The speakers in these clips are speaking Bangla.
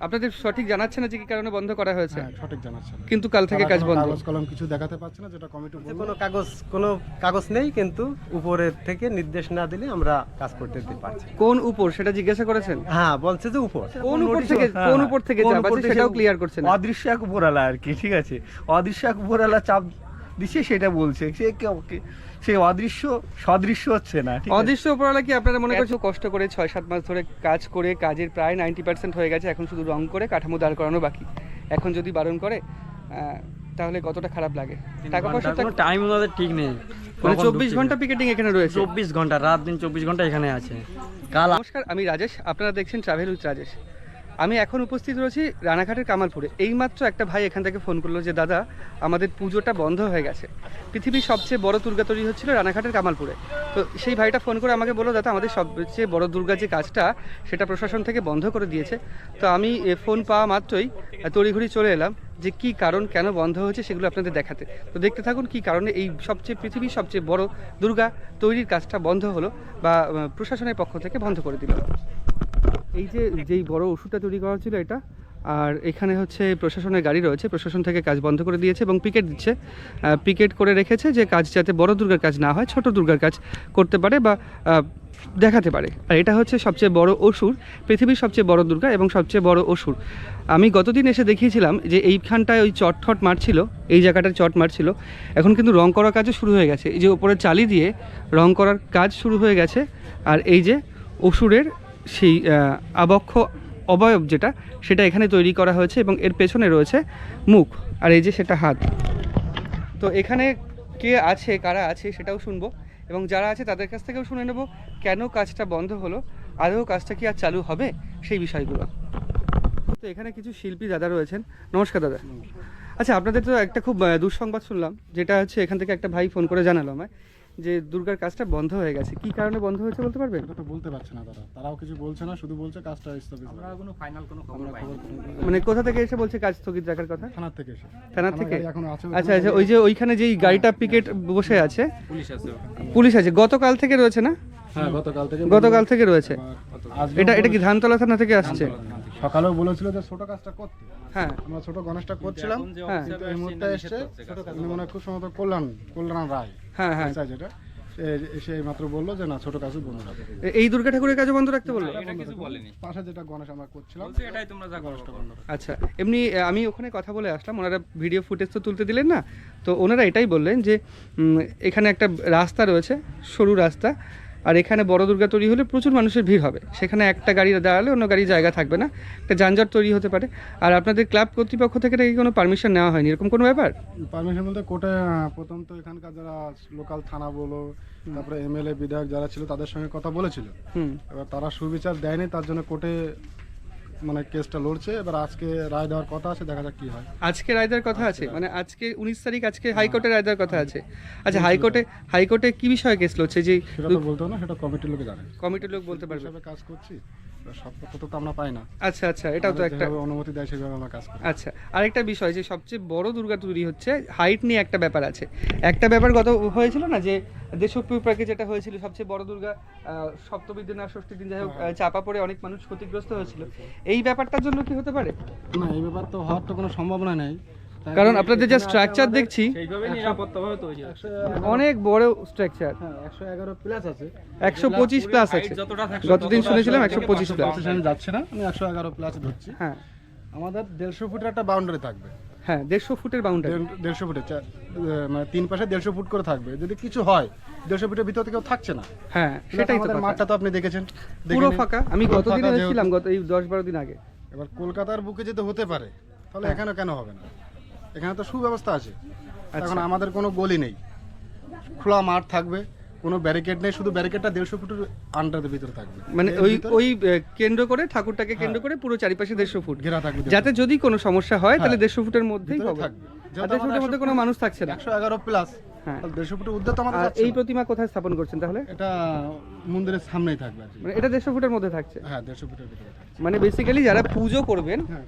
আপনাদের সঠিক জানাচ্ছে না যে কি কারণে বন্ধ করা হয়েছে? হ্যাঁ সঠিক জানাচ্ছে না। কিন্তু কাল থেকে তারা কাজ কোনো বন্ধ। কাগজ কলম কিছু দেখাতে পারছে না যেটা কমিটি বলল। কোনো কাগজ কোনো কাগজ নেই কিন্তু উপরের থেকে নির্দেশ না দিলে আমরা কাজ করতে দিতে পারছি না। কোন উপর? সেটা জিজ্ঞাসা করেছেন? হ্যাঁ বলছে যে উপর। কোন উপর থেকে কোন উপর থেকে চাপ আছে সেটাও ক্লিয়ার করছেন না। অদৃশ্য এক উপরালা আর কি ঠিক আছে? অদৃশ্য এক উপরালা চাপ দিচ্ছে সেটা বলছে। সে কে- কে- সে অদৃশ্য সদৃশ্য হচ্ছে না অদৃশ্য উপরওয়ালা কি আপনারা মনে করছেন কষ্ট করে ছয় সাত মাস ধরে কাজ করে কাজের প্রায় নাইনটি পার্সেন্ট হয়ে গেছে এখন শুধু রং করে কাঠামো দাঁড় করানো বাকি? এখন যদি বারণ করে আহ, তাহলে কতটা খারাপ লাগে? টাকা পয়সা টাইম ওনাদের ঠিক নেই। মানে চব্বিশ ঘণ্টা পিকেটিং এখানে রয়েছে? চব্বিশ ঘণ্টা রাত দিন চব্বিশ ঘণ্টা এখানে আছে। কাল নমস্কার আমি রাজেশ আপনারা দেখছেন ট্রাভেল উইথ রাজেশ আমি এখন উপস্থিত রয়েছি রানাঘাটের কামালপুরে। এইমাত্র একটা ভাই এখান থেকে ফোন করল যে, দাদা, আমাদের পুজোটা বন্ধ হয়ে গেছে। পৃথিবীর সবচেয়ে বড় দুর্গা তৈরি হচ্ছিল রানাঘাটের কামালপুরে। তো সেই ভাইটা ফোন করে আমাকে বলল, দাদা, আমাদের সবচেয়ে বড় দুর্গা যে কাজটা, সেটা প্রশাসন থেকে বন্ধ করে দিয়েছে। তো আমি ফোন পাওয়া মাত্রই তড়িঘড়ি চলে এলাম যে, কি কারণ, কেন বন্ধ হয়েছে সেগুলো আপনাদের দেখাতে। তো দেখতে থাকুন কি কারণে এই সবচেয়ে, পৃথিবীর সবচেয়ে বড় দুর্গা তৈরির কাজটা বন্ধ হলো বা প্রশাসনের পক্ষ থেকে বন্ধ করে দিল। এই যে, যেই বড় ওষুধটা তৈরি করা ছিল এটা, আর এখানে হচ্ছে প্রশাসনের গাড়ি রয়েছে, প্রশাসন থেকে কাজ বন্ধ করে দিয়েছে এবং পিকেট দিচ্ছে। পিকেট করে রেখেছে যে কাজ যাতে বড় দুর্গার কাজ না হয়, ছোট দুর্গার কাজ করতে পারে বা দেখাতে পারে। আর এটা হচ্ছে সবচেয়ে বড় অসুর, পৃথিবীর সবচেয়ে বড় দুর্গা এবং সবচেয়ে বড় অসুর। আমি গতদিন এসে দেখিয়েছিলাম যে এইখানটায় ওই চট ঠট মারছিল, এই জায়গাটার চট মারছিল। এখন কিন্তু রং করার কাজও শুরু হয়ে গেছে। এই যে ওপরে চালি দিয়ে রং করার কাজ শুরু হয়ে গেছে। আর এই যে অসুরের সেই আবক্ষ অবয়ব যেটা সেটা এখানে তৈরি করা হয়েছে এবং এর পেছনে রয়েছে মুখ আর এই যে সেটা হাত। তো এখানে কে আছে কারা আছে সেটাও শুনব এবং যারা আছে তাদের কাছ থেকেও শুনে নেব কেন কাজটা বন্ধ হলো আদৌ কাজটা কি আর চালু হবে সেই বিষয়গুলো। তো এখানে কিছু শিল্পী দাদা রয়েছেন। নমস্কার দাদা। আচ্ছা আপনাদের তো একটা খুব দুঃসংবাদ শুনলাম যেটা হচ্ছে এখান থেকে একটা ভাই ফোন করে জানালো আমায়। যে দুর্গার কাজটা বন্ধ হয়ে গেছে। কি কারণে বন্ধ হয়েছে বলতে পারবেন? তো বলতে পারছে না তারা। তারাও কিছু বলছে না শুধু বলছে কাজটা স্থগিত আমরা কোনো ফাইনাল কোনো খবর পাইনি। মানে কোথা থেকে এসে বলছে কাজ স্থগিত রাখার কথা? থানা থেকে এসে। থানার থেকে? এখনও আছে আচ্ছা আচ্ছা ওই যে ওইখানে যেই গাড়িটা পিকেট বসে আছে? পুলিশ আছে পুলিশ আছে। গতকাল থেকে রয়েছে না? হ্যাঁ গতকাল থেকে গতকাল থেকে রয়েছে। এটা এটা কি ধানতলা থানা থেকে আসছে? সকালেও বলেছিল যে ছোট কাজটা করতে। হ্যাঁ। আমরা ছোট গণেশটা করছিলাম। হ্যাঁ। কিন্তু এই মুহূর্তে এসছে উনি মনে হয় খুব সম্ভবত কল্যাণ কল্যাণ রায়। হ্যাঁ হ্যাঁ। চাই যেটা সে মাত্র বলল যে না ছোট কাজও বন্ধ রাখবে এই দুর্গা ঠাকুরের কাজও বন্ধ রাখতে বলল? পাশে যেটা গণেশ আমরা করছিলাম গণেশটা বন্ধ রাখবে। আচ্ছা এমনি আমি ওখানে কথা বলে আসলাম ওনারা ভিডিও ফুটেজ তো তুলতে দিলেন না। তো ওনারা এটাই বললেন যে এখানে একটা রাস্তা রয়েছে সরু রাস্তা। আর এখানে বড় দুর্গা তৈরি হলে প্রচুর মানুষের ভিড় হবে। সেখানে একটা গাড়ি দাঁড়ালে অন্য গাড়ি জায়গা থাকবে না। একটা যানজট তৈরি হতে পারে। আর আপনাদের ক্লাব কর্তৃপক্ষ থেকে নাকি কোনো পারমিশন নেওয়া হয়নি? এরকম কোনো ব্যাপার? পারমিশন বলতে কোর্টে প্রথম তো এখানকার যারা লোকাল থানা বলো তারপরে এমএলএ বিধায়ক যারা ছিল তাদের সঙ্গে কথা বলেছিল। হুম। এবার তারা সুবিচার দেয়নি তার জন্য কোর্টে মানে কেসটা লড়ছে এবার আজকে রায় দেওয়ার কথা আছে দেখা যাক কি হয়। আজকে রায় দেওয়ার কথা আছে? মানে আজকে উনিশ তারিখ আজকে হাইকোর্টে রায় দেওয়ার কথা আছে। আচ্ছা হাইকোর্টে হাইকোর্টে কি বিষয়ে কেস লড়ছে? যে সেটা তো বলতে হবে না সেটা কমিটির লোকে জানে। কমিটির লোক বলতে পারবে। কাজ করছি। সব তথ্য তো আমরা পাই না। আচ্ছা আচ্ছা এটাও তো একটা অনুমতি দেয় সেভাবে আমরা কাজ করি। আচ্ছা আরেকটা বিষয় যে সবচেয়ে বড় দুর্গা তৈরি হচ্ছে হাইট নিয়ে একটা ব্যাপার আছে। একটা ব্যাপার গত হয়েছিল না যে যেটা হয়েছিল সবচেয়ে বড় দুর্গা দিন আর ষষ্ঠীর দিন যাই হোক চাপা পড়ে অনেক মানুষ ক্ষতিগ্রস্ত হয়েছিল। এই ব্যাপারটার জন্য কি হতে পারে? না এই ব্যাপার তো হওয়ার তো কোনো সম্ভাবনা নেই। কারণ আপনাদের যা স্ট্রাকচার দেখছি অনেক বড় স্ট্রাকচার হ্যাঁ একশো পঁচিশ প্লাস আছে। গতদিন শুনেছিলাম একশো পঁচিশ প্লাস যাচ্ছি না আমি একশো এগারো প্লাস ধরছি। হ্যাঁ। আমাদের দেড়শো ফুটের একটা বাউন্ডারি থাকবে। হ্যাঁ দেড়শো ফুটের বাউন্ডারি দেড়শো ফুটে মানে তিন পাশে দেড়শো ফুট করে থাকবে। যদি কিছু হয় দেড়শো ফুটের ভিতর কেউ থাকছে না। হ্যাঁ সেটাই তো মাঠটা তো আপনি দেখেছেন। পুরো ফাঁকা। আমি গতদিন এসেছিলাম গত এই দশ বারো দিন আগে। এবার কলকাতার বুকে যেতে হতে পারে তাহলে হ্যাঁ। এখানে কেন হবে না? এখানে তো সুব্যবস্থা আছে। আচ্ছা। এখন আমাদের কোনো গলি নেই। খোলা মাঠ থাকবে কোনো ব্যারিকেড নেই শুধু ব্যারিকেডটা দেড়শো ফুটের আন্ডারের ভিতরে থাকবে। মানে ওই ওই কেন্দ্র করে ঠাকুরটাকে কেন্দ্র করে পুরো চারিপাশে দেড়শো ফুট। ঘেরা থাকবে যাতে যদি কোনো সমস্যা হয় তাহলে হ্যাঁ। দেড়শো ফুটের মধ্যেই হবে। দেড়শো ফুটের মধ্যে কোনো মানুষ থাকছে না। একশো এগারো প্লাস হ্যাঁ। দেড়শো ফুটের উদ্যোগ আমাদের এই প্রতিমা কোথায় স্থাপন করছেন তাহলে? এটা মন্দিরের সামনেই থাকবে মানে এটা দেড়শো ফুটের মধ্যে থাকছে? হ্যাঁ দেড়শো ফুটের ভিতরে মানে বেসিক্যালি যারা পুজো করবেন হ্যাঁ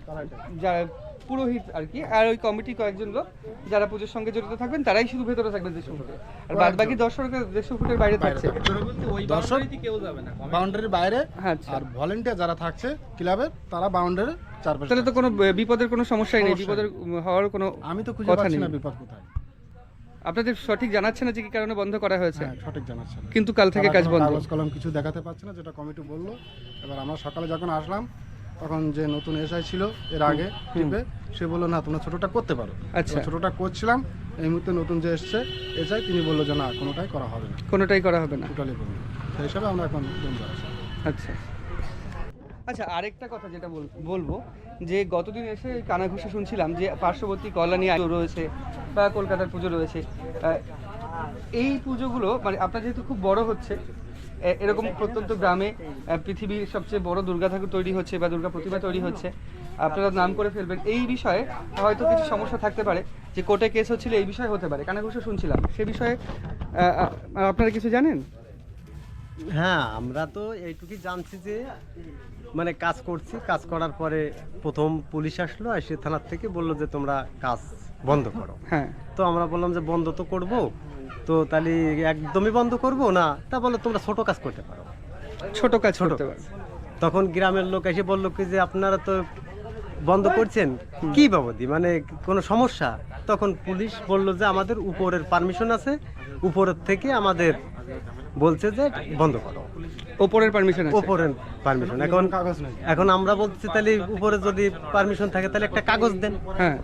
যারা পুরোহিত আর কি আর ওই কমিটি কয়েকজন লোক যারা পুজোর সঙ্গে জড়িত থাকবেন তারাই শুধু ভেতরে থাকবেন দেড়শো ফুটে আর বাদ বাকি দর্শকরা দেড়শো ফুটের বাইরে থাকছে। দর্শক বাউন্ডারির বাইরে আচ্ছা। আর ভলেন্টিয়ার যারা থাকছে ক্লাবের তারা বাউন্ডারি চারপাশে তাহলে তো কোনো বিপদের কোনো সমস্যাই নেই বিপদের হওয়ার কোনো আমি তো খুঁজে পাচ্ছি না বিপদ কোথায়। আপনাদের সঠিক জানাচ্ছে না যে কি কারণে বন্ধ করা হয়েছে? হ্যাঁ সঠিক জানাচ্ছে না। কিন্তু কাল থেকে কাজ বন্ধ। কাগজ কলম কিছু দেখাতে পারছে না যেটা কমিটি বলল। এবার আমরা সকালে যখন আসলাম তখন যে নতুন এসআই ছিল এর আগে টিপে সে বলল না তোমরা ছোটটা করতে পারো। আচ্ছা। ছোটটা করছিলাম এই মুহূর্তে নতুন যে এসছে এসআই তিনি বলল যে না কোনোটাই করা হবে না। কোনোটাই করা হবে না। টোটালি বলল সেই হিসাবে আমরা এখন বন্ধ আছি আচ্ছা। আচ্ছা আরেকটা কথা যেটা বলব যে গতদিন এসে কানাঘুষে শুনছিলাম যে পার্শ্ববর্তী কল্যাণী আয়ু রয়েছে বা কলকাতার পুজো রয়েছে। এই পুজোগুলো মানে আপনার যেহেতু খুব বড় হচ্ছে এরকম প্রত্যন্ত গ্রামে পৃথিবীর সবচেয়ে বড় দুর্গা ঠাকুর তৈরি হচ্ছে বা দুর্গা প্রতিমা তৈরি হচ্ছে। আপনারা নাম করে ফেলবেন। এই বিষয়ে হয়তো কিছু সমস্যা থাকতে পারে যে কোর্টে কেস হচ্ছিল এই বিষয়ে হতে পারে। কানাঘুষে শুনছিলাম। সে বিষয়ে আপনারা কিছু জানেন? হ্যাঁ আমরা তো এইটুকুই জানছি যে মানে কাজ করছি। কাজ করার পরে প্রথম পুলিশ আসলো এসে থানার থেকে বলল যে তোমরা কাজ বন্ধ করো। হ্যাঁ। তো আমরা বললাম যে বন্ধ তো করব তো তাহলে একদমই বন্ধ করব না? তা বলল তোমরা ছোট কাজ করতে পারো। ছোট কাজ ছোট। তখন গ্রামের লোক এসে বলল কি যে আপনারা তো বন্ধ করছেন? কি বাবদি? মানে কোনো সমস্যা? তখন পুলিশ বলল যে আমাদের উপরের পারমিশন আছে। উপরের থেকে আমাদের বলছে যে বন্ধ করো। ওপরের পারমিশন আছে। উপরের পারমিশন এখন কাগজ নেই এখন আমরা বলছি তাহলে উপরে যদি পারমিশন থাকে তাহলে একটা কাগজ দেন। হ্যাঁ।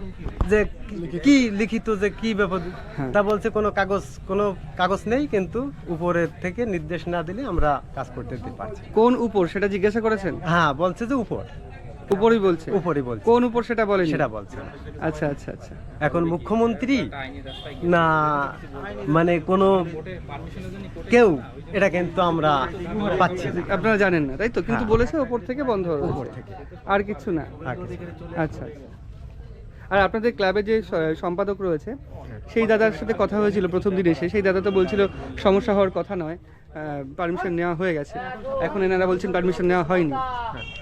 যে কি- লিখিত যে কি ব্যাপার হ্যাঁ। তা বলছে কোনো কাগজ কোনো কাগজ নেই কিন্তু উপরের থেকে নির্দেশ না দিলে আমরা কাজ করতে দিতে পারছি কোন উপর? সেটা জিজ্ঞাসা করেছেন? হ্যাঁ বলছে যে উপর। উপরই বলছে? উপরই বলছে। কোন উপর সেটা বলেন? সেটা বলছে আচ্ছা আচ্ছা আচ্ছা। এখন মুখ্যমন্ত্রী না মানে কোনো কেউ এটা কিন্তু আমরা পাচ্ছি না। আপনারা জানেন না তাই তো? কিন্তু হ্যাঁ। বলেছে ওপর থেকে বন্ধ হবে উপর থেকে। আর কিছু না? আর কিছু না। আচ্ছা আচ্ছা। আর আপনাদের ক্লাবে যে সম্পাদক রয়েছে সেই দাদার সাথে কথা হয়েছিল প্রথম দিন এসে। সেই দাদা তো বলছিল সমস্যা হওয়ার কথা নয়। পারমিশন নেওয়া হয়ে গেছে। এখন এনারা বলছেন পারমিশন নেওয়া হয়নি।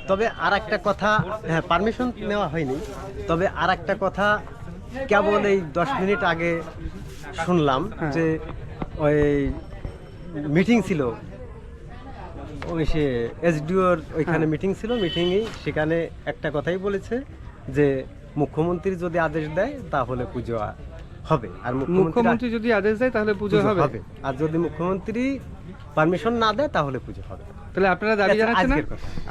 তবে আর একটা কথা হ্যাঁ পারমিশন নেওয়া হয়নি। তবে আর একটা কথা কেবল এই দশ মিনিট আগে শুনলাম হ্যাঁ। যে ওই মিটিং ছিল। ওই সে এসডিওর ওইখানে হ্যাঁ। মিটিং ছিল মিটিংয়ে সেখানে একটা কথাই বলেছে যে মুখ্যমন্ত্রী যদি আদেশ দেয় তাহলে পুজো হবে। আর মুখ্যমন্ত্রী যদি আদেশ দেয় তাহলে পুজো হবে। আর যদি মুখ্যমন্ত্রী পারমিশন না দেয় তাহলে পুজো হবে। তাহলে আপনারা দাবি আচ্ছা, জানাচ্ছেন না?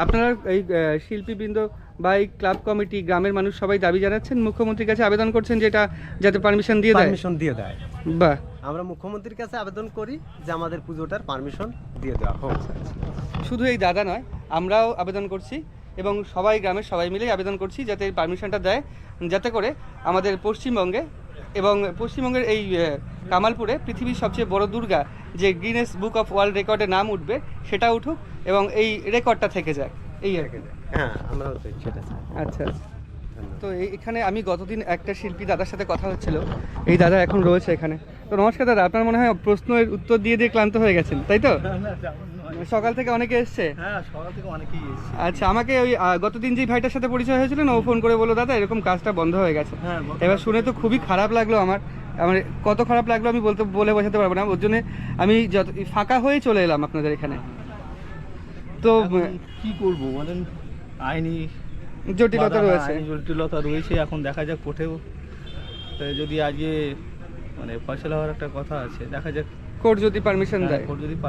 আপনারা এই শিল্পীবৃন্দ বা এই ক্লাব কমিটি গ্রামের মানুষ সবাই দাবি জানাচ্ছেন? মুখ্যমন্ত্রীর কাছে আবেদন করছেন যে এটা যাতে পারমিশন দিয়ে দেয়? পারমিশন দিয়ে দেয়। বাহ। আমরা মুখ্যমন্ত্রীর কাছে আবেদন করি যে আমাদের পুজোটার পারমিশন দিয়ে দেওয়া হোক। শুধু এই দাদা নয় আমরাও আবেদন করছি এবং সবাই গ্রামের সবাই মিলেই আবেদন করছি যাতে এই পারমিশনটা দেয়। যাতে করে আমাদের পশ্চিমবঙ্গে এবং পশ্চিমবঙ্গের এই কামালপুরে পৃথিবীর সবচেয়ে বড় দুর্গা যে গিনেস বুক অফ ওয়ার্ল্ড রেকর্ডে নাম উঠবে সেটা উঠুক এবং এই রেকর্ডটা থেকে যাক। এই আর কি। হ্যাঁ আমরাও সেটা আচ্ছা। আচ্ছা তো এই- এখানে আমি গতদিন একটা শিল্পী দাদার সাথে কথা হচ্ছিল। এই দাদা এখন রয়েছে এখানে। তো নমস্কার দাদা আপনার মনে হয় প্রশ্নের উত্তর দিয়ে দিয়ে ক্লান্ত হয়ে গেছেন তাই তো? সকাল থেকে অনেকে এসছে? হ্যাঁ সকাল থেকে অনেকেই এসেছে। আচ্ছা আমাকে ওই গতদিন যে ভাইটার সাথে পরিচয় হয়েছিল না ও ফোন করে বলো দাদা এরকম কাজটা বন্ধ হয়ে গেছে। হ্যাঁ, এবার শুনে তো খুবই খারাপ লাগল আমার। আমার কত খারাপ লাগল আমি বলতে বলে বোঝাতে পারব না। ওর জন্য আমি যত ফাঁকা হয়ে চলে এলাম আপনাদের এখানে। তো কি করব মানে আইনি জটিলতা রয়েছে। জটিলতা রয়েছে। এখন দেখা যাক কোর্টেও যদি আজকে মানে ফয়সলা হওয়ার একটা কথা আছে দেখা যাক কোর্ট যদি পারমিশন দেয়। কোর্ট যদি তো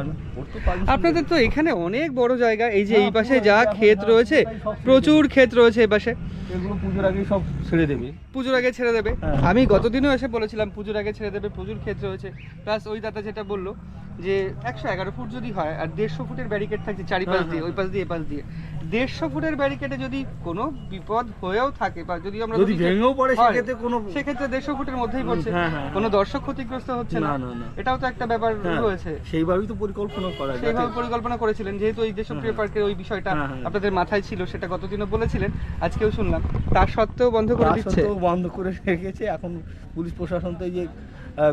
permission আপনাদের তো এখানে অনেক বড় জায়গা এই যে এই হ্যাঁ, পাশে যা ক্ষেত রয়েছে প্রচুর ক্ষেত রয়েছে এই পাশে। এগুলো পুজোর আগে সব ছেড়ে দেবে। পুজোর আগে ছেড়ে দেবে। হ্যাঁ। আমি গতদিনও এসে বলেছিলাম পুজোর আগে ছেড়ে দেবে প্রচুর ক্ষেত রয়েছে। প্লাস ওই দাদা যেটা বলল যে একশো এগারো ফুট যদি হয় আর দেড়শো ফুটের ব্যারিকেড থাকছে চারিপাশ হ্যাঁ, দিয়ে ওই পাশ দিয়ে এ পাশ দিয়ে। দেড়শো ফুটের ব্যারিকেডে যদি কোনো বিপদ হয়েও থাকে বা যদি আমরা যদি ভেঙেও পড়ে হয়, সেক্ষেত্রে কোনো সেক্ষেত্রে দেড়শো ফুটের মধ্যেই পড়ছে। হ্যাঁ, হ্যাঁ, কোনো দর্শক ক্ষতিগ্রস্ত হচ্ছে না। না, না, না। এটাও তো একটা ব্যাপার হ্যাঁ, রয়েছে। সেইভাবেই তো পরিকল্পনা করা সেইভাবে পরিকল্পনা করেছিলেন। যেহেতু এই দেশপ্রিয় হ্যাঁ। পার্কের ওই বিষয়টা হ্যাঁ, হ্যাঁ। আপনাদের মাথায় ছিল সেটা গতদিনও বলেছিলেন আজকেও শুনলাম। তার সত্ত্বেও বন্ধ করে দিচ্ছে। বন্ধ করে রেখেছে। এখন পুলিশ প্রশাসন তো এই যে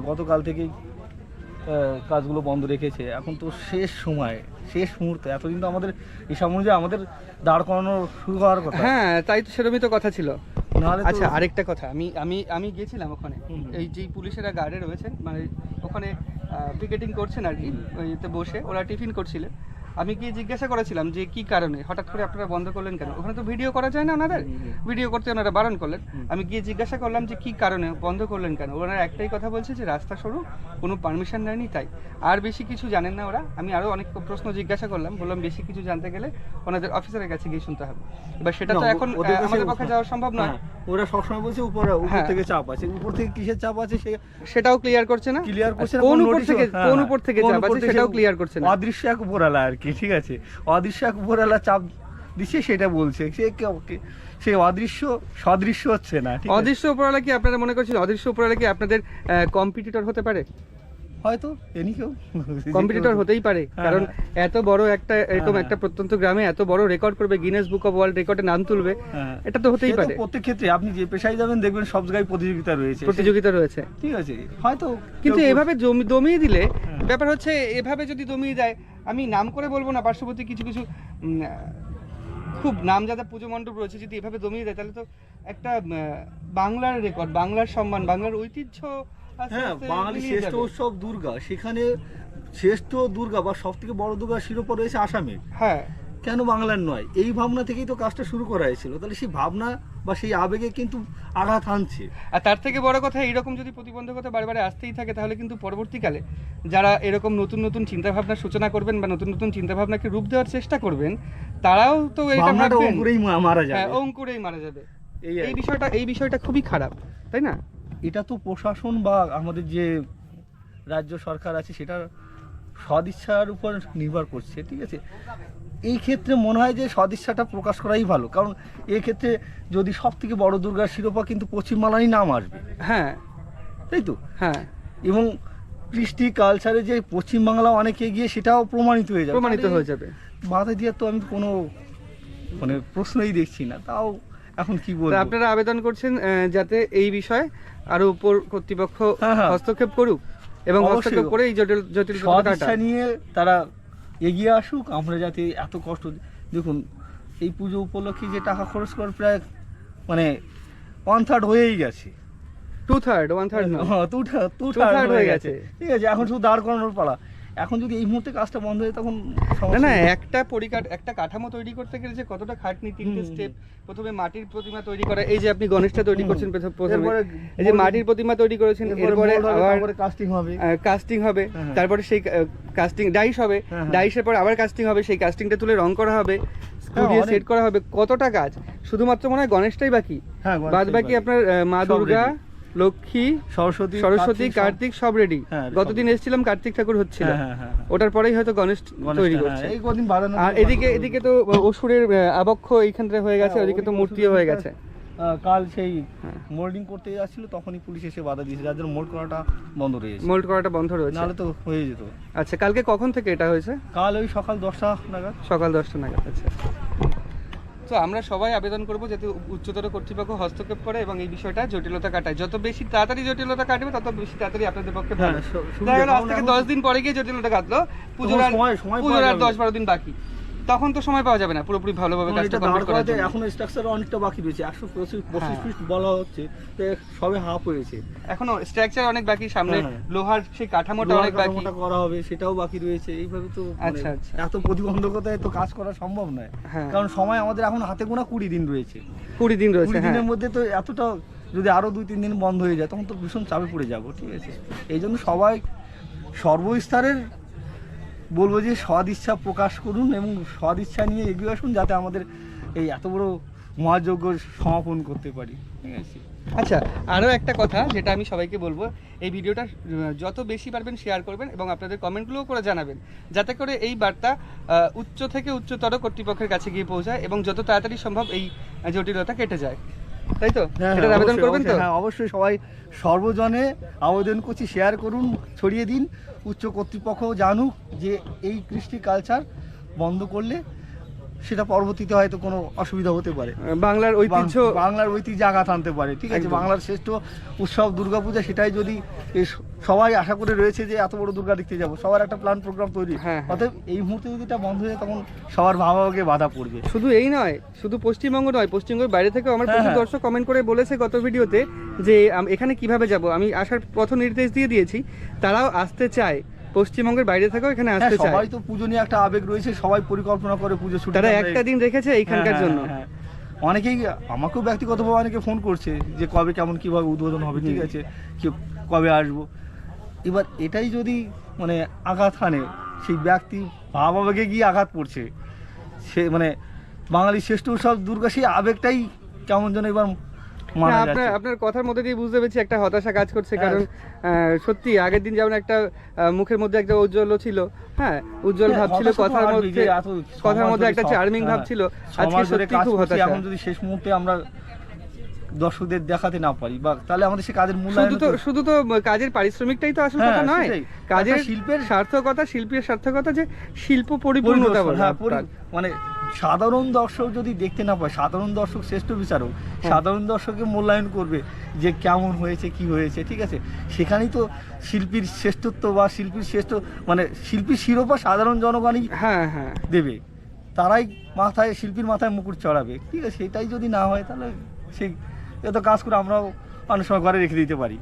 গতকাল থেকেই কাজগুলো বন্ধ রেখেছে। এখন তো শেষ সময় শেষ মুহূর্তে। এতদিন তো আমাদের হিসাব অনুযায়ী আমাদের দাঁড় করানো শুরু হওয়ার কথা। হ্যাঁ তাই তো সেরকমই তো কথা ছিল। আচ্ছা আরেকটা কথা। আমি আমি আমি গেছিলাম ওখানে। এই যে পুলিশেরা গার্ডে রয়েছেন মানে ওখানে পিকেটিং করছেন আর কি ওইতে বসে। ওরা টিফিন করছিলেন। আমি গিয়ে জিজ্ঞাসা করেছিলাম যে কি কারণে? হঠাৎ করে আপনারা বন্ধ করলেন কেন? ওখানে তো ভিডিও করা যায় না ওনাদের? ভিডিও করতে ওনারা বারণ করলেন। আমি গিয়ে জিজ্ঞাসা করলাম যে কি কারণে বন্ধ করলেন কেন? ওনারা একটাই কথা বলছে যে রাস্তা সরু কোনো পারমিশন নেয়নি তাই। আর বেশি কিছু জানেন না ওরা। আমি আরও অনেক প্রশ্ন জিজ্ঞাসা করলাম। বললাম বেশি কিছু জানতে গেলে ওনাদের অফিসারের কাছে গিয়ে শুনতে হবে। এবার সেটা তো এখন আমাদের পক্ষে যাওয়া সম্ভব নয়। হ্যাঁ, ওরা সবসময় বলছে উপরে উপর হ্যাঁ। থেকে চাপ আছে। উপর থেকে কিসের চাপ আছে সেটাও ক্লিয়ার করছে না? ক্লিয়ার করছে না, কোন উপর থেকে হ্যাঁ, কোন হ্যাঁ, উপর থেকে চাপ আছে সেটাও ক্লিয়ার করছে না। অদৃশ্য এক উপরালা আর কি। ঠিক আছে? অদৃশ্য এক উপরালা চাপ দিচ্ছে সেটা বলছে। সে কে- কে- সে অদৃশ্য সদৃশ্য হচ্ছে না অদৃশ্য উপরওয়ালা কি আপনারা মনে করছেন অদৃশ্য উপরওয়ালা কি আপনাদের কম্পিটিটর হতে পারে? হয়তো এনি কেউ। কম্পিটিটর হতেই পারে হ্যাঁ, কারণ হ্যাঁ। এত বড় একটা এরকম একটা প্রত্যন্ত গ্রামে এত বড় রেকর্ড করবে গিনেস বুক অফ ওয়ার্ল্ড রেকর্ডে নাম তুলবে হ্যাঁ। এটা তো হতেই পারে। প্রত্যেক ক্ষেত্রে আপনি যে পেশায় যাবেন দেখবেন সব জায়গায় প্রতিযোগিতা রয়েছে। প্রতিযোগিতা রয়েছে। ঠিক আছে হয়তো কিন্তু এভাবে জমি দমিয়ে দিলে। ব্যাপার হচ্ছে এভাবে যদি দমিয়ে যায় আমি নাম করে বলব না পার্শ্ববর্তী কিছু কিছু খুব নাম যাদের পুজো মণ্ডপ রয়েছে যদি এভাবে জমিয়ে দেয় তাহলে তো একটা বাংলার রেকর্ড বাংলার সম্মান বাংলার ঐতিহ্য হ্যাঁ বাঙালি শ্রেষ্ঠ উৎসব দুর্গা। সেখানে শ্রেষ্ঠ দুর্গা বা সব থেকে বড় দুর্গা শিরোপা রয়েছে আসামে। হ্যাঁ। কেন বাংলার নয়? এই ভাবনা থেকেই তো কাজটা শুরু করা হয়েছিল। তাহলে সেই ভাবনা বা সেই আবেগে কিন্তু আঘাত আনছে আর তার থেকে বড় কথা এইরকম যদি প্রতিবন্ধকতা বারবার আসতেই থাকে তাহলে কিন্তু পরবর্তীকালে যারা এরকম নতুন নতুন চিন্তাভাবনার সূচনা করবেন বা নতুন নতুন চিন্তাভাবনাকে রূপ দেওয়ার চেষ্টা করবেন তারাও তো এটা অঙ্কুরেই মারা হ্যাঁ যাবে অঙ্কুরেই মারা যাবে। এই এই বিষয়টা এই বিষয়টা খুবই খারাপ তাই না? এটা তো প্রশাসন বা আমাদের যে রাজ্য সরকার আছে সেটা সদিচ্ছার উপর নির্ভর করছে ঠিক আছে? এই ক্ষেত্রে মনে হয় যে সদিচ্ছাটা প্রকাশ করাই ভালো। কারণ এই ক্ষেত্রে যদি সব থেকে বড় দুর্গার শিরোপা কিন্তু পশ্চিমবাংলারই নাম আসবে। হ্যাঁ। তাই তো? হ্যাঁ। এবং কৃষ্টি কালচারে যে পশ্চিমবাংলা অনেকে গিয়ে সেটাও প্রমাণিত হয়ে যাবে। প্রমাণিত হয়ে যাবে। বাধা দিয়ে তো আমি কোনো মানে প্রশ্নই দেখছি না। তাও এখন কি বলব? আপনারা আবেদন করছেন যাতে এই বিষয়ে আরও উপর কর্তৃপক্ষ হ্যাঁ, হ্যাঁ। হস্তক্ষেপ করুক এবং। হস্তক্ষেপ করে এই জটিল জটিল নিয়ে তারা এগিয়ে আসুক আমরা যাতে এত কষ্ট দেখুন এই পুজো উপলক্ষে যে টাকা খরচ করার প্রায় মানে ওয়ান থার্ড হয়েই গেছে। টু থার্ড ওয়ান থার্ড হ্যাঁ, টু থার্ড টু থার্ড হয়ে। গেছে। ঠিক আছে এখন শুধু দাঁড় করানোর পালা। এখন যদি এই মুহূর্তে কাজটা বন্ধ হয় তখন না না একটা পরিকাঠ একটা কাঠামো তৈরি করতে গেলে যে কতটা খাটনি তিনটে। স্টেপ প্রথমে মাটির প্রতিমা তৈরি করা এই যে আপনি গণেশটা তৈরি করছেন প্রথম- এই যে মাটির প্রতিমা তৈরি করেছেন এরপরে আবার কাস্টিং হবে। কাস্টিং হবে। হ্যাঁ। তারপরে সেই কাস্টিং ডাইস হবে। হ্যাঁ, হ্যাঁ। ডাইসের পর আবার কাস্টিং হবে। সেই কাস্টিংটা তুলে রং করা হবে। হ্যাঁ, অনেক- সেট করা হবে। কতটা কাজ? শুধুমাত্র মনে হয় গণেশটাই বাকি। হ্যাঁ বাদ বাকি। আপনার মা দুর্গা। লক্ষ্মী সরস্বতী সরস্বতী কার্তিক সব- রেডি হ্যাঁ, গতদিন এসেছিলাম কার্তিক ঠাকুর হচ্ছিল। হ্যাঁ, হ্যাঁ। ওটার পরেই হয়তো গণেশ তৈরি করছে। আর এদিকে এদিকে তো অসুরের আবক্ষ এইখান থেকে হয়ে গেছে ওদিকে তো মূর্তিও হয়ে গেছে। কাল সেই। মোল্ডিং করতে যাচ্ছিল তখনই পুলিশ এসে বাধা দিয়েছে যার জন্য মোল্ড করাটা বন্ধ রয়েছে মোল্ড করাটা বন্ধ রয়েছে। নাহলে তো হয়ে যেত। আচ্ছা কালকে কখন থেকে এটা হয়েছে? কাল ওই সকাল দশটা নাগাদ। সকাল দশটা নাগাদ আচ্ছা। তো আমরা সবাই আবেদন করব যাতে উচ্চতর কর্তৃপক্ষ হস্তক্ষেপ করে এবং এই বিষয়টা জটিলতা কাটায়। যত বেশি তাড়াতাড়ি জটিলতা কাটবে তত বেশি তাড়াতাড়ি আপনাদের পক্ষে হ্যাঁ, ভালো দেখা গেল আজ থেকে দশ দিন পরে গিয়ে জটিলতা কাটলো। পুজোর আর পুজোর আর দশ বারো দিন বাকি। তখন তো সময় পাওয়া যাবে না পুরোপুরি ভালোভাবে কাজটা কমপ্লিট করার জন্য। এখনও স্ট্রাকচার অনেকটা বাকি রয়েছে একশো পঁচিশ পঁচিশ হ্যাঁ। ফিট বলা হচ্ছে তো সবে হাফ হয়েছে। এখনও স্ট্রাকচার অনেক বাকি সামনে হ্যাঁ, হ্যাঁ। লোহার সেই কাঠামোটা অনেক বাকি। করা হবে সেটাও বাকি রয়েছে এইভাবে তো মানে আচ্ছা, আচ্ছা। এত প্রতিবন্ধকতায় তো কাজ করা সম্ভব নয়। কারণ সময় আমাদের এখন হাতে গোনা কুড়ি দিন রয়েছে। কুড়ি দিন রয়েছে দিনের মধ্যে তো এতটা যদি আরও দুই তিন দিন বন্ধ হয়ে যায় তখন তো ভীষণ চাপে পড়ে যাব ঠিক আছে। এই জন্য সবাই সর্বস্তরের বলব যে সদ ইচ্ছা প্রকাশ করুন এবং সদ ইচ্ছা নিয়ে এগিয়ে আসুন যাতে আমাদের এই এত বড় মহাযজ্ঞ সমাপন করতে পারি। ঠিক আছে? আচ্ছা আরও একটা কথা যেটা আমি সবাইকে বলব, এই ভিডিওটা যত বেশি পারবেন শেয়ার করবেন এবং আপনাদের কমেন্টগুলোও করে জানাবেন। যাতে করে এই বার্তা উচ্চ থেকে উচ্চতর কর্তৃপক্ষের কাছে গিয়ে পৌঁছায় এবং যত তাড়াতাড়ি সম্ভব এই জটিলতা কেটে যায়। তাই তো? এটা আবেদন অবশ্যই, করবেন তো? হ্যাঁ অবশ্যই সবাই সর্বজনে আবেদন করছি শেয়ার করুন ছড়িয়ে দিন। উচ্চ কর্তৃপক্ষ জানুক যে এই কৃষ্টি কালচার বন্ধ করলে সেটা পরবর্তীতে হয়তো কোনো অসুবিধা হতে পারে। বাংলার ঐতিহ্য বাংলার ঐতিহ্য আঘাত আনতে পারে ঠিক আছে? বাংলার শ্রেষ্ঠ উৎসব দুর্গাপূজা সেটাই যদি সবাই আশা করে রয়েছে যে এত বড় দুর্গা দেখতে যাব সবার একটা প্ল্যান প্রোগ্রাম তৈরি। হ্যাঁ, হ্যাঁ। অতএব এই মুহূর্তে যদি এটা বন্ধ হয়ে যায় তখন সবার ভাবাভাগে বাধা পড়বে। শুধু এই নয় শুধু পশ্চিমবঙ্গ নয় পশ্চিমবঙ্গের বাইরে থেকেও আমার হ্যাঁ, প্রচুর। দর্শক কমেন্ট করে বলেছে গত ভিডিওতে যে এখানে কীভাবে যাব? আমি আসার পথ নির্দেশ দিয়ে দিয়েছি তারাও আসতে চায়। পশ্চিমবঙ্গের বাইরে থেকেও এখানে হ্যাঁ আসতে চায়। সবাই তো পুজো নিয়ে একটা আবেগ রয়েছে সবাই পরিকল্পনা করে পুজো ছুটি তারা একটা দিন রেখেছে এইখানকার হ্যাঁ, জন্য। হ্যাঁ। অনেকেই আমাকেও ব্যক্তিগতভাবে অনেকে ফোন করছে যে কবে কেমন কীভাবে উদ্বোধন হবে ঠিক আছে কি কবে আসব। এবার এটাই যদি মানে আঘাত হানে সেই ব্যক্তি ভাবাবেগে গিয়ে আঘাত পড়ছে সে মানে বাঙালির শ্রেষ্ঠ উৎসব দুর্গা সেই আবেগটাই কেমন যেন এবার আপনার আপনার কথার মধ্যে দিয়ে বুঝতে পেরেছি একটা হতাশা কাজ করছে হ্যাঁ। কারণ আহ, সত্যি আগের দিন যেমন একটা মুখের মধ্যে একটা উজ্জ্বল ছিল হ্যাঁ উজ্জ্বল হ্যাঁ, ভাব ছিল কথার মধ্যে কথার মধ্যে একটা চার্মিং ভাব হ্যাঁ, ছিল আজকে সত্যি খুব হতাশা এখন যদি শেষ মুহূর্তে আমরা দর্শকদের দেখাতে না পারি বা তাহলে আমাদের সে কাজের শুধু তো শুধু তো কাজের পারিশ্রমিকটাই তো আসল হ্যাঁ, কথা নয়। কাজের শিল্পের- সার্থকতা শিল্পীর সার্থকতা যে শিল্প পরিপূর্ণতা হ্যাঁ, মানে সাধারণ দর্শক যদি দেখতে না পায় সাধারণ দর্শক শ্রেষ্ঠ বিচারক হ্যাঁ। সাধারণ দর্শককে মূল্যায়ন করবে যে কেমন হয়েছে কি হয়েছে ঠিক আছে? সেখানেই তো শিল্পীর শ্রেষ্ঠত্ব বা শিল্পীর শ্রেষ্ঠ মানে শিল্পীর শিরোপা সাধারণ জনগণই হ্যাঁ হ্যাঁ। দেবে। তারাই মাথায় শিল্পীর মাথায় মুকুট চড়াবে। ঠিক আছে সেটাই যদি না হয় তাহলে সেই এত কাজ করে আমরাও অনেক সময় ঘরে রেখে দিতে পারি।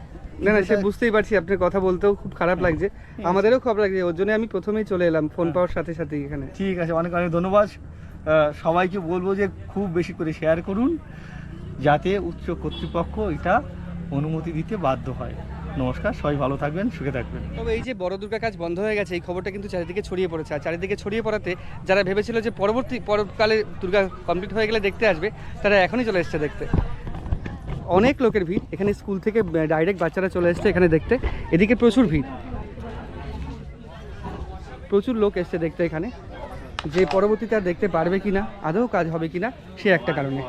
না না সে বুঝতেই পারছি আপনার কথা বলতেও খুব খারাপ লাগছে। আমাদেরও খারাপ লাগছে ওর জন্য আমি প্রথমেই চলে এলাম ফোন পাওয়ার সাথে সাথে এখানে। ঠিক আছে অনেক অনেক ধন্যবাদ। সবাইকে বলব যে খুব বেশি করে শেয়ার করুন যাতে উচ্চ কর্তৃপক্ষ এটা অনুমতি দিতে বাধ্য হয়। নমস্কার সবাই ভালো থাকবেন সুখে থাকবেন। তবে এই যে বড় দুর্গা কাজ বন্ধ হয়ে গেছে এই খবরটা কিন্তু চারিদিকে ছড়িয়ে পড়েছে। আর চারিদিকে ছড়িয়ে পড়াতে যারা ভেবেছিল যে পরবর্তী পরকালে দুর্গা কমপ্লিট হয়ে গেলে দেখতে আসবে তারা এখনই চলে এসছে দেখতে। অনেক লোকের ভিড়। এখানে স্কুল থেকে ডাইরেক্ট বাচ্চারা চলে এসছে এখানে দেখতে। এদিকে প্রচুর ভিড়। প্রচুর লোক এসছে দেখতে এখানে। যে পরবর্তীতে আর দেখতে পারবে কিনা, আদৌ কাজ হবে কিনা, সে একটা কারণে।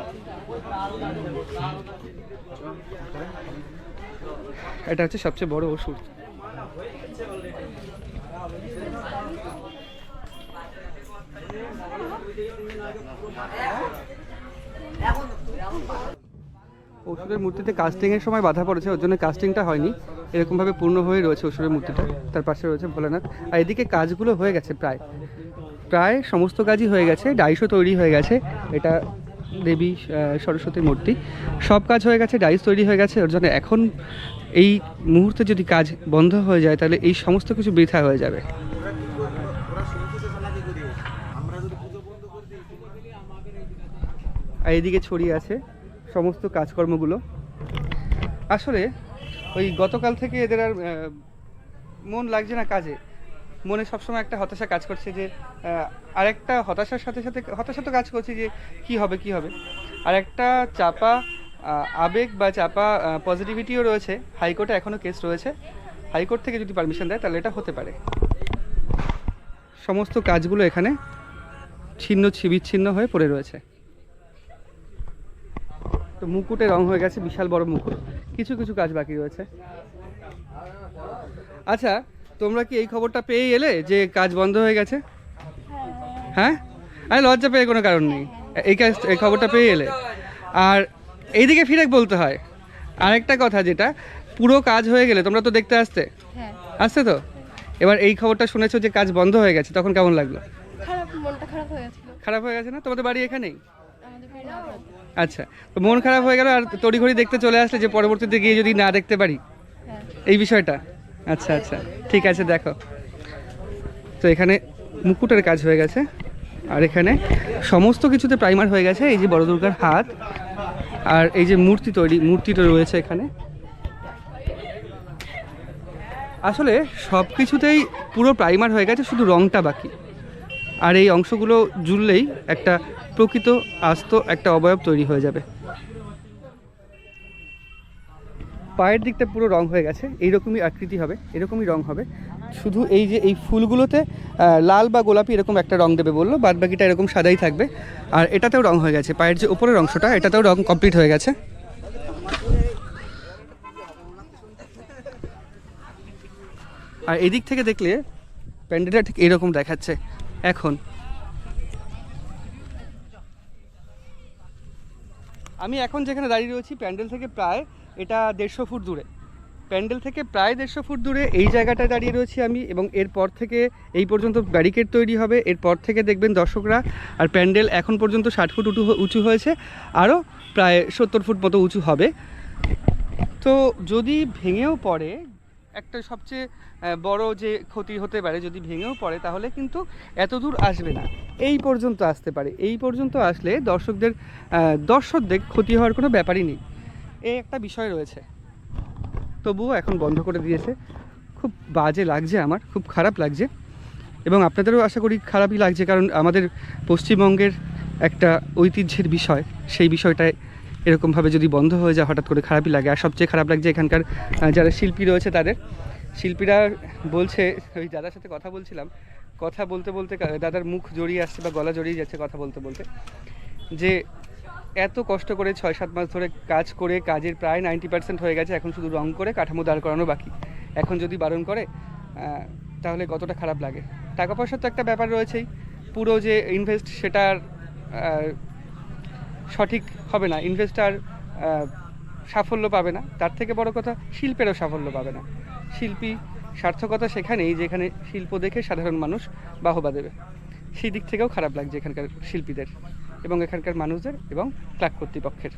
এটা হচ্ছে সবচেয়ে বড় ওষুধ। অসুরের মূর্তিতে কাস্টিং এর সময় বাধা পড়েছে, ওর জন্য কাস্টিংটা হয়নি। এরকমভাবে পূর্ণ হয়ে রয়েছে অসুরের মূর্তিটা। তার পাশে রয়েছে ভোলানাথ। আর এদিকে কাজগুলো হয়ে গেছে প্রায়। প্রায় সমস্ত কাজই হয়ে গেছে। ডাইসও তৈরি হয়ে গেছে। এটা দেবী সরস্বতীর মূর্তি। সব কাজ হয়ে গেছে, ডাইস তৈরি হয়ে গেছে। ওর জন্য এখন এই মুহূর্তে যদি কাজ বন্ধ হয়ে যায়, তাহলে এই সমস্ত কিছু বৃথা হয়ে যাবে। আর এদিকে ছড়িয়ে আছে। সমস্ত কাজকর্মগুলো। আসলে ওই গতকাল থেকে এদের আর মন লাগছে না কাজে। মনে সবসময় একটা হতাশা কাজ করছে যে আরেকটা হতাশার সাথে সাথে, হতাশা তো কাজ করছে যে, কি হবে কি হবে। আর একটা চাপা আবেগ বা চাপা পজিটিভিটিও রয়েছে। হাইকোর্টে এখনও কেস রয়েছে। হাইকোর্ট থেকে যদি পারমিশন দেয়, তাহলে এটা হতে পারে। সমস্ত কাজগুলো এখানে ছিন্ন বিচ্ছিন্ন হয়ে পড়ে রয়েছে। তো মুকুটে রং হয়ে গেছে বিশাল বড় মুকুট। কিছু কিছু কাজ বাকি রয়েছে। আচ্ছা তোমরা কি এই খবরটা পেয়ে এলে যে কাজ বন্ধ হয়ে গেছে? হ্যাঁ? আরে লজ্জা পেয়ে কোনো কারণ নেই। এই কাজ এই খবরটা পেয়ে এলে। আর এইদিকে ফিরে বলতে হয়। আরেকটা কথা যেটা পুরো কাজ হয়ে গেলে তোমরা তো দেখতে আসতে। আসতে তো? এবার এই খবরটা শুনেছো যে কাজ বন্ধ হয়ে গেছে তখন কেমন লাগল? খারাপ মনটা খারাপ হয়ে গেছিল। খারাপ হয়ে গেছে না? তোমাদের বাড়ি এখানেই। আচ্ছা তো মন খারাপ হয়ে গেল আর তড়িঘড়ি দেখতে চলে আসলে যে পরবর্তীতে গিয়ে যদি না দেখতে পারি। হ্যাঁ। এই বিষয়টা। আচ্ছা আচ্ছা ঠিক আছে দেখো। তো এখানে মুকুটের কাজ হয়ে গেছে। আর এখানে সমস্ত কিছুতে প্রাইমার হয়ে গেছে এই যে বড় দুর্গার হাত। আর এই যে মূর্তি তৈরি মূর্তিটা রয়েছে এখানে। আসলে সব কিছুতেই পুরো প্রাইমার হয়ে গেছে শুধু রংটা বাকি। আর এই অংশগুলো জুড়লেই একটা প্রকৃত আস্ত একটা অবয়ব তৈরি হয়ে যাবে। পায়ের দিকটা পুরো রং হয়ে গেছে, এইরকমই আকৃতি হবে, এরকমই রং হবে। শুধু এই যে এই ফুলগুলোতে লাল বা গোলাপি এরকম একটা রং দেবে বলল বাদ বাকিটা এরকম সাদাই থাকবে। আর এটাতেও রং হয়ে গেছে, পায়ের যে উপরের অংশটা, এটাতেও রং কমপ্লিট হয়ে গেছে। আর এদিক থেকে দেখলে প্যান্ডেলটা ঠিক এরকম দেখাচ্ছে, এখন। আমি এখন যেখানে দাঁড়িয়ে রয়েছি, প্যান্ডেল থেকে প্রায় এটা দেড়শো ফুট দূরে। প্যান্ডেল থেকে প্রায় দেড়শো ফুট দূরে এই জায়গাটায় দাঁড়িয়ে রয়েছি আমি এবং এরপর থেকে এই পর্যন্ত ব্যারিকেড তৈরি হবে। এরপর থেকে দেখবেন দর্শকরা, আর প্যান্ডেল এখন পর্যন্ত ষাট ফুট উঁচু উঁচু হয়েছে, আরও প্রায় সত্তর ফুট মতো উঁচু হবে। তো যদি ভেঙেও পড়ে একটা সবচেয়ে বড় যে ক্ষতি হতে পারে যদি ভেঙেও পড়ে, তাহলে কিন্তু এত দূর আসবে না। এই পর্যন্ত আসতে পারে। এই পর্যন্ত আসলে দর্শকদের দর্শকদের ক্ষতি হওয়ার কোনো ব্যাপারই নেই। এই একটা বিষয় রয়েছে। তবুও এখন বন্ধ করে দিয়েছে। খুব বাজে লাগছে আমার, খুব খারাপ লাগছে। এবং আপনাদেরও আশা করি খারাপই লাগছে, কারণ আমাদের পশ্চিমবঙ্গের একটা ঐতিহ্যের বিষয়, সেই বিষয়টায় এরকমভাবে যদি বন্ধ হয়ে যায় হঠাৎ করে খারাপই লাগে। আর সবচেয়ে খারাপ লাগছে এখানকার যারা শিল্পী রয়েছে তাদের। শিল্পীরা বলছে ওই দাদার সাথে কথা বলছিলাম। কথা বলতে বলতে দাদার মুখ জড়িয়ে আসছে বা গলা জড়িয়ে যাচ্ছে কথা বলতে বলতে। যে এত কষ্ট করে ছয় সাত মাস ধরে কাজ করে কাজের প্রায় নাইনটি পার্সেন্ট হয়ে গেছে এখন শুধু রং করে কাঠামো দাঁড় করানো বাকি। এখন যদি বারণ করে তাহলে কতটা খারাপ লাগে? টাকা পয়সার তো একটা ব্যাপার রয়েছেই। পুরো যে ইনভেস্ট সেটা আর, আহ, সঠিক হবে না ইনভেস্টার সাফল্য পাবে না। তার থেকে বড় কথা, শিল্পেরও সাফল্য পাবে না। শিল্পী সার্থকতা সেখানেই যেখানে শিল্প দেখে সাধারণ মানুষ বাহবা দেবে। সেই দিক থেকেও খারাপ লাগছে এখানকার শিল্পীদের এবং এখানকার মানুষদের এবং ক্লাব কর্তৃপক্ষের।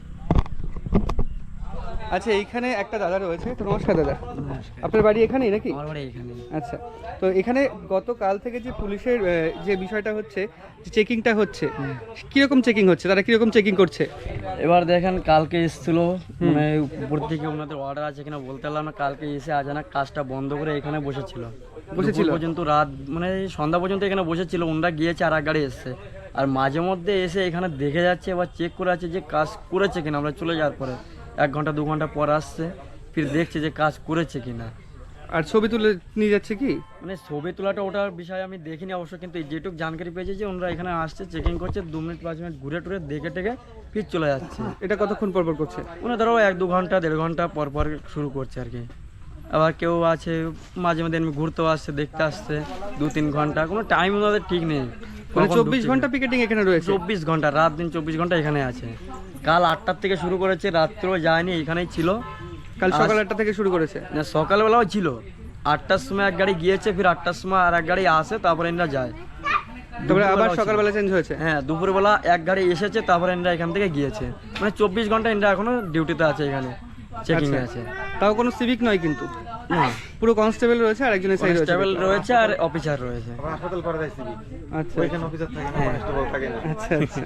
আচ্ছা এইখানে একটা দাদা রয়েছে। তো নমস্কার দাদা। আপনার বাড়ি এখানেই নাকি? আমার বাড়ি এখানে আচ্ছা তো এখানে গতকাল থেকে যে পুলিশের যে বিষয়টা হচ্ছে যে চেকিংটা হচ্ছে কীরকম চেকিং হচ্ছে? তারা কীরকম চেকিং করছে? এবার দেখেন কালকে এসেছিল মানে উপর থেকে ওনাদের অর্ডার আছে কিনা বলতে পারলাম না। কালকে এসে আজানা কাজটা বন্ধ করে এখানে বসেছিল। বসেছিল? পর্যন্ত রাত মানে সন্ধ্যা পর্যন্ত এখানে বসেছিল। ওনারা গিয়েছে আর এক গাড়ি এসছে। আর মাঝে মধ্যে এসে এখানে দেখে যাচ্ছে এবার চেক করে আছে যে কাজ করেছে কিনা আমরা চলে যাওয়ার পরে। এক ঘণ্টা দু ঘণ্টা পর আসছে ফির দেখছে যে কাজ করেছে কিনা। আর ছবি তুলে নিয়ে যাচ্ছে কি? মানে ছবি তোলাটা ওটার বিষয়ে আমি দেখিনি অবশ্য কিন্তু যেটুকু জানকারি পেয়েছি যে ওনারা এখানে আসছে চেকিং করছে দু মিনিট পাঁচ মিনিট ঘুরে টুরে দেখে টেকে ফির চলে যাচ্ছে। এটা কতক্ষণ পর পর করছে? ওনারা ধরো এক দু ঘণ্টা দেড় ঘণ্টা পর পর শুরু করছে আর কি। আবার কেউ আছে মাঝে মাঝে এমনি ঘুরতেও আসছে দেখতে আসছে দু তিন ঘণ্টা কোনো টাইম ওনাদের ঠিক নেই। মানে চব্বিশ ঘণ্টা পিকেটিং এখানে রয়েছে? চব্বিশ ঘণ্টা রাত দিন চব্বিশ ঘণ্টা এখানে আছে। কাল আটটার থেকে শুরু করেছে রাত্রেও যায়নি এখানেই ছিল। কাল সকাল আটটা থেকে শুরু করেছে? না সকালবেলাও ছিল। আটটার সময় এক গাড়ি গিয়েছে ফির আটটার সময় আর এক গাড়ি আসে তারপরে এনরা যায়। তারপরে আবার সকালবেলা চেঞ্জ হয়েছে? হ্যাঁ দুপুরবেলা এক গাড়ি এসেছে তারপরে এনরা এখান থেকে গিয়েছে। মানে চব্বিশ ঘণ্টা এনরা এখনও ডিউটিতে আছে এখানে চেকিং আচ্ছা। আছে। তাও কোনো সিভিক নয় কিন্তু? না। পুরো কনস্টেবল রয়েছে আর একজন কনস্টেবল রয়েছে আর অফিসার রয়েছে। আচ্ছা। আচ্ছা আচ্ছা।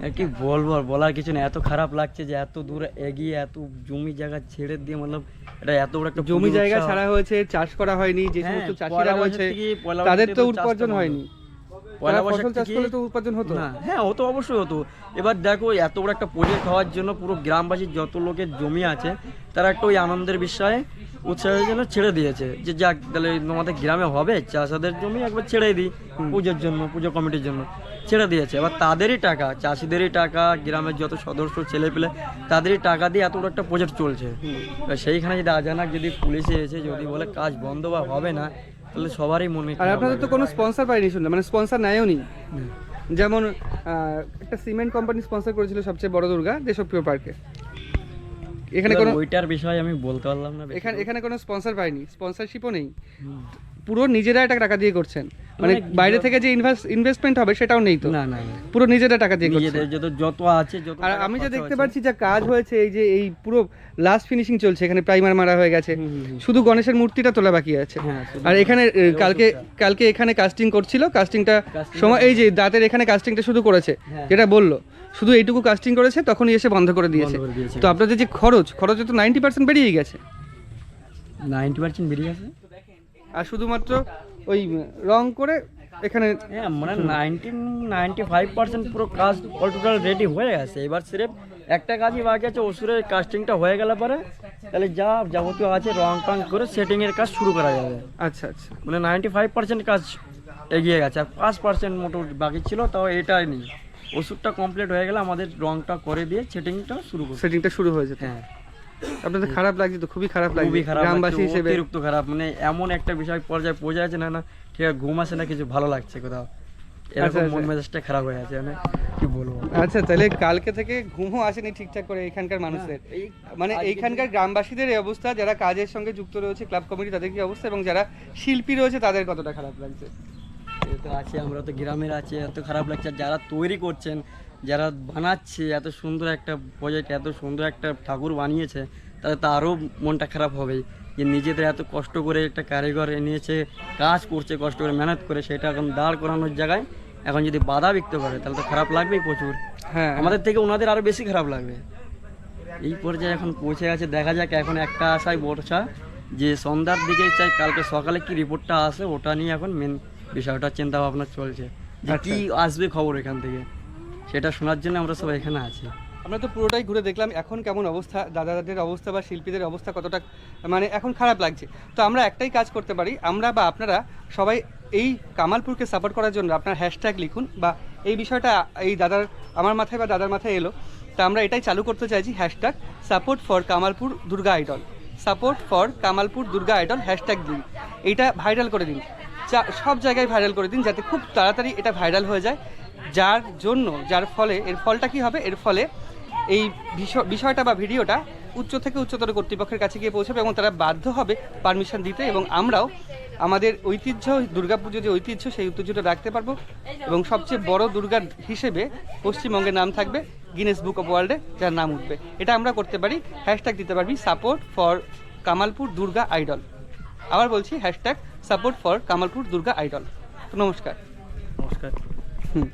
আর কি বলব আর বলার কিছু না এত খারাপ লাগছে যে এত দূরে এগিয়ে এত জমি জায়গা ছেড়ে দিয়ে মতলব এটা এত বড় একটা জমি জায়গা ছাড়া হয়েছে চাষ করা হয়নি যে হ্যাঁ, সমস্ত চাষিরা পয়লা তাদের তো উপার্জন হয়নি। পয়লা বৈশাখ চাষ থেকে- তো উপার্জন হতো। না হ্যাঁ হতো অবশ্যই হতো। এবার দেখো এত বড় একটা প্রজেক্ট হওয়ার জন্য পুরো গ্রামবাসীর যত লোকের জমি আছে তারা একটা ওই আনন্দের বিষয়ে উৎসাহের জন্য ছেড়ে দিয়েছে। যে যাক তাহলে তোমাদের গ্রামে হবে চাষাদের জমি একবার ছেড়ে দিই পুজোর জন্য পুজো কমিটির জন্য। ছেড়ে দিয়েছে। এবার তাদেরই টাকা চাষিদেরই টাকা গ্রামের যত সদস্য ছেলে পেলে তাদেরই টাকা দিয়ে এত বড় একটা প্রজেক্ট চলছে। সেইখানে যদি আজানাক যদি পুলিশে এসে যদি বলে কাজ বন্ধ বা হবে না তাহলে সবারই মনে আর আপনাদের তো। কোনো স্পন্সর পাইনি শুনলাম মানে স্পন্সর নেয়ও নি। যেমন একটা সিমেন্ট কোম্পানি স্পন্সর করেছিল সবচেয়ে বড় দুর্গা দেশপ্রিয় পার্কে এখানে কোনো ওইটার বিষয়ে আমি বলতে পারলাম না এখানে এখানে কোনো স্পন্সর পাইনি স্পন্সরশিপও নেই। পুরো নিজেরা এটা টাকা দিয়ে করছেন। মানে মানে বাইরে থেকে যে ইনভেস্ট ইনভেস্টমেন্ট হবে সেটাও নেই তো। না না পুরো নিজেরা টাকা দিয়ে করছেন। যত যত আছে যত আর আমি যা দেখতে পাচ্ছি যা কাজ হয়েছে এই যে এই পুরো লাস্ট ফিনিশিং চলছে এখানে প্রাইমার মারা হয়ে গেছে। শুধু গণেশের মূর্তিটা তোলা বাকি আছে। হ্যাঁ, আর এখানে কালকে কালকে এখানে কাস্টিং করছিল। কাস্টিংটা সময় এই যে দাঁতের এখানে কাস্টিংটা শুধু করেছে হ্যাঁ। যেটা বলল। শুধু এইটুকু কাস্টিং করেছে তখনই এসে বন্ধ করে দিয়েছে। তো আপনাদের যে খরচ খরচে তো নাইনটি পার্সেন্ট বেরিয়ে গেছে। নাইনটি পার্সেন্ট বেরিয়ে গেছে? আর শুধুমাত্র ওই রং করে এখানে হ্যাঁ মানে নাইনটি নাইনটি ফাইভ পার্সেন্ট পুরো কাজ অল টোটাল রেডি হয়ে গেছে। এবার সিরেফ একটা কাজই বাকি আছে ওষুধের কাস্টিংটা হয়ে গেলে পরে তাহলে যা যাবতীয় আছে রং টং করে সেটিংয়ের কাজ শুরু করা যাবে। আচ্ছা আচ্ছা। মানে নাইনটি ফাইভ পার্সেন্ট কাজ এগিয়ে গেছে আর পাঁচ পার্সেন্ট মোটামুটি বাকি ছিল তাও এটাই নেই। ওষুধটা কমপ্লিট হয়ে গেলে আমাদের রংটা করে দিয়ে সেটিংটা শুরু করব। সেটিংটা শুরু হয়ে যেত। হ্যাঁ। আপনাদের খারাপ লাগছে তো খুবই খারাপ লাগছে। খুবই খারাপ গ্রামবাসী হিসেবে অতিরিক্ত খারাপ। মানে এমন একটা বিষয় পর্যায়ে পৌঁছে আছে না না ঠিক আছে ঘুম আসে না কিছু ভালো লাগছে কোথাও। এরকম আচ্ছা। মন মেজাজটা খারাপ হয়ে আছে মানে কি বলব? আচ্ছা তাহলে কালকে থেকে ঘুমও আসেনি ঠিকঠাক করে এখানকার মানুষদের। মানে এইখানকার গ্রামবাসীদের এই অবস্থা যারা কাজের সঙ্গে যুক্ত রয়েছে ক্লাব কমিটি তাদের কি অবস্থা? এবং যারা শিল্পী রয়েছে তাদের কতটা খারাপ লাগছে? তো আছে আমরা তো গ্রামের আছে এত খারাপ লাগছে। আর যারা তৈরি করছেন যারা বানাচ্ছে এত সুন্দর একটা প্রজেক্ট এত সুন্দর একটা ঠাকুর বানিয়েছে তাহলে তো আরও মনটা খারাপ হবে যে নিজেদের এত কষ্ট করে একটা কারিগর এনেছে কাজ করছে কষ্ট করে মেহনত করে সেটা এখন দাঁড় করানোর জায়গায় এখন যদি বাধা বিকতে পারে তাহলে তো খারাপ লাগবেই প্রচুর। হ্যাঁ। আমাদের থেকে ওনাদের আরও বেশি খারাপ লাগবে। এই পর্যায়ে এখন পৌঁছে গেছে দেখা যাক এখন একটা আশায় বর্ষা যে সন্ধ্যার দিকে চাই কালকে সকালে কি রিপোর্টটা আসে ওটা নিয়ে এখন মেন বিষয়টা চিন্তা ভাবনা চলছে। যে কি আসবে খবর এখান থেকে? সেটা শোনার জন্য আমরা সবাই এখানে আছি। আমরা তো পুরোটাই ঘুরে দেখলাম এখন কেমন অবস্থা? দাদাদের অবস্থা বা শিল্পীদের অবস্থা কতটা মানে এখন খারাপ লাগছে। তো আমরা একটাই কাজ করতে পারি আমরা বা আপনারা সবাই এই কামালপুরকে সাপোর্ট করার জন্য আপনার হ্যাশট্যাগ লিখুন বা এই বিষয়টা এই দাদার আমার মাথায় বা দাদার মাথায় এলো। তা আমরা এটাই চালু করতে চাইছি hashtag support for Kamalpur Durga idol support for Kamalpur Durga idol hashtag দিন। এইটা ভাইরাল করে দিন। সব জায়গায় ভাইরাল করে দিন যাতে খুব তাড়াতাড়ি এটা ভাইরাল হয়ে যায়। যার জন্য, যার ফলে, এর ফলটা কি হবে? এর ফলে এই বিষয়- বিষয়টা বা ভিডিওটা উচ্চ থেকে উচ্চতর কর্তৃপক্ষের কাছে গিয়ে পৌঁছাবে এবং তারা বাধ্য হবে পারমিশন দিতে এবং আমরাও আমাদের ঐতিহ্য, দুর্গাপুজো যে ঐতিহ্য, সেই ঐতিহ্যটা রাখতে পারব এবং সবচেয়ে বড় দুর্গা হিসেবে পশ্চিমবঙ্গের নাম থাকবে গিনেস বুক অফ ওয়ার্ল্ডে যার নাম উঠবে। এটা আমরা করতে পারি। হ্যাশট্যাগ দিতে পারবি support for Kamalpur Durga idol আবার বলছি hashtag support for Kamalpur Durga idol নমস্কার। নমস্কার। হুম।